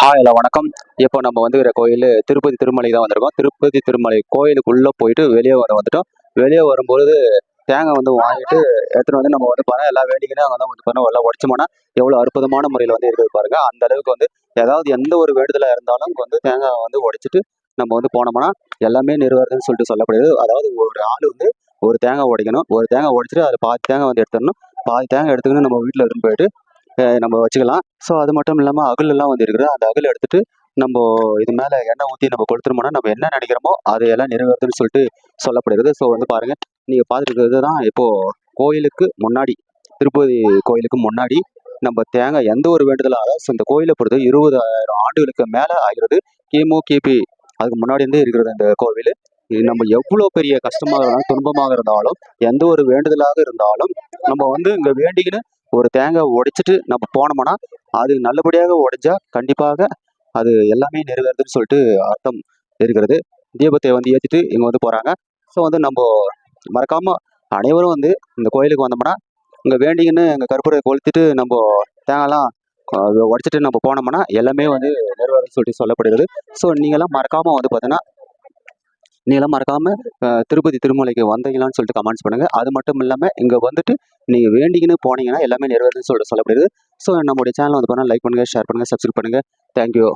Hi hello வணக்கம். இப்போ நம்ம வந்துக்கிற கோயில் திருப்பதி திருமலை தான் வந்திருக்கோம். திருப்பதி திருமலை கோயிலுக்குள்ளே போயிட்டு வெளியே வர வந்துட்டோம். வெளியே வரும்பொழுது தேங்காய் வந்து வாங்கிட்டு எடுத்துகிட்டு வந்து நம்ம வந்து பாருங்கள் எல்லா வேடிக்கையும் அங்கே தான் வந்து பாருங்கள் எல்லாம் உடச்சோம்னா எவ்வளோ அற்புதமான முறையில் வந்து இருக்குது பாருங்கள் அந்த அளவுக்கு வந்து ஏதாவது எந்த ஒரு வேண்டுதலாக இருந்தாலும் வந்து தேங்காய் வந்து உடைச்சிட்டு நம்ம வந்து போனோம்னா எல்லாமே நிர்வாகம்னு சொல்லிட்டு சொல்லப்படுது. அதாவது ஒரு ஆள் வந்து ஒரு தேங்காய் உடைக்கணும். ஒரு தேங்காய் உடைச்சிட்டு அதில் பாதி தேங்காய் வந்து எடுத்துடணும். பாதி தேங்காய் எடுத்துக்கணும் நம்ம வீட்டில் இருந்து போயிட்டு நம்ம வச்சுக்கலாம். ஸோ அது மட்டும் இல்லாமல் அகல் வந்து இருக்குது. அந்த அகல் எடுத்துட்டு நம்ம இது மேலே எண்ணெய் ஊற்றி நம்ம கொடுத்துருமோனா நம்ம என்ன நினைக்கிறோமோ அதையெல்லாம் எல்லாம் நிறைவேறுதுன்னு சொல்லிட்டு சொல்லப்படுகிறது. ஸோ வந்து பாருங்கள் நீங்கள் பார்த்துருக்கிறது தான் இப்போது கோயிலுக்கு முன்னாடி திருப்பதி கோயிலுக்கு முன்னாடி நம்ம தேங்காய் எந்த ஒரு வேண்டுதலாக அதாவது இந்த கோயிலை பொறுத்து இருபதாயிரம் ஆண்டுகளுக்கு மேலே ஆகிறது கிமு கிபி அதுக்கு முன்னாடி இருந்தே இருக்கிறது இந்த கோவில். நம்ம எவ்வளோ பெரிய கஷ்டமாக இருந்தாலும் துன்பமாக இருந்தாலும் எந்த ஒரு வேண்டுதலாக இருந்தாலும் நம்ம வந்து இங்கே வேண்டிக்கின்னு ஒரு தேங்காய் உடைச்சிட்டு நம்ம போனோம்னா அது நல்லபடியாக உடைஞ்சா கண்டிப்பாக அது எல்லாமே நிறைவேறுதுன்னு சொல்லிட்டு அர்த்தம் இருக்கிறது. தீபத்தை வந்து ஏற்றிட்டு இங்கே வந்து போகிறாங்க ஸோ வந்து நம்ம மறக்காமல் அனைவரும் வந்து இந்த கோயிலுக்கு வந்தோம்னா இங்கே வேண்டிங்கன்னு இங்கே கற்பூரை கொளுத்திட்டு நம்ம தேங்காய்லாம் அஹ், உடைச்சிட்டு நம்ம போனோம்னா எல்லாமே வந்து நிறைவேறும்னு சொல்லிட்டு சொல்லப்படுகிறது. ஸோ நீங்களாம் மறக்காமல் வந்து பார்த்தீங்கன்னா நீங்களாம் மறக்காமல் திருப்பதி திருமலைக்கு வந்தீங்களான்னு சொல்லிட்டு கமெண்ட்ஸ் பண்ணுங்கள் அது மட்டும் இல்லாமல் இங்கே வந்துட்டு நீங்கள் வேண்டிங்கன்னு போனீங்கன்னா எல்லாமே நிறைவேறுதுன்னு சொல்லிட்டு சொல்லப்படுது. ஸோ நம்மளுடைய சேனல் வந்து பார்த்தீங்கன்னா லைக் பண்ணுங்கள் ஷேர் பண்ணுங்கள் சப்ஸ்கிரைப் பண்ணுங்கள் தேங்க்யூ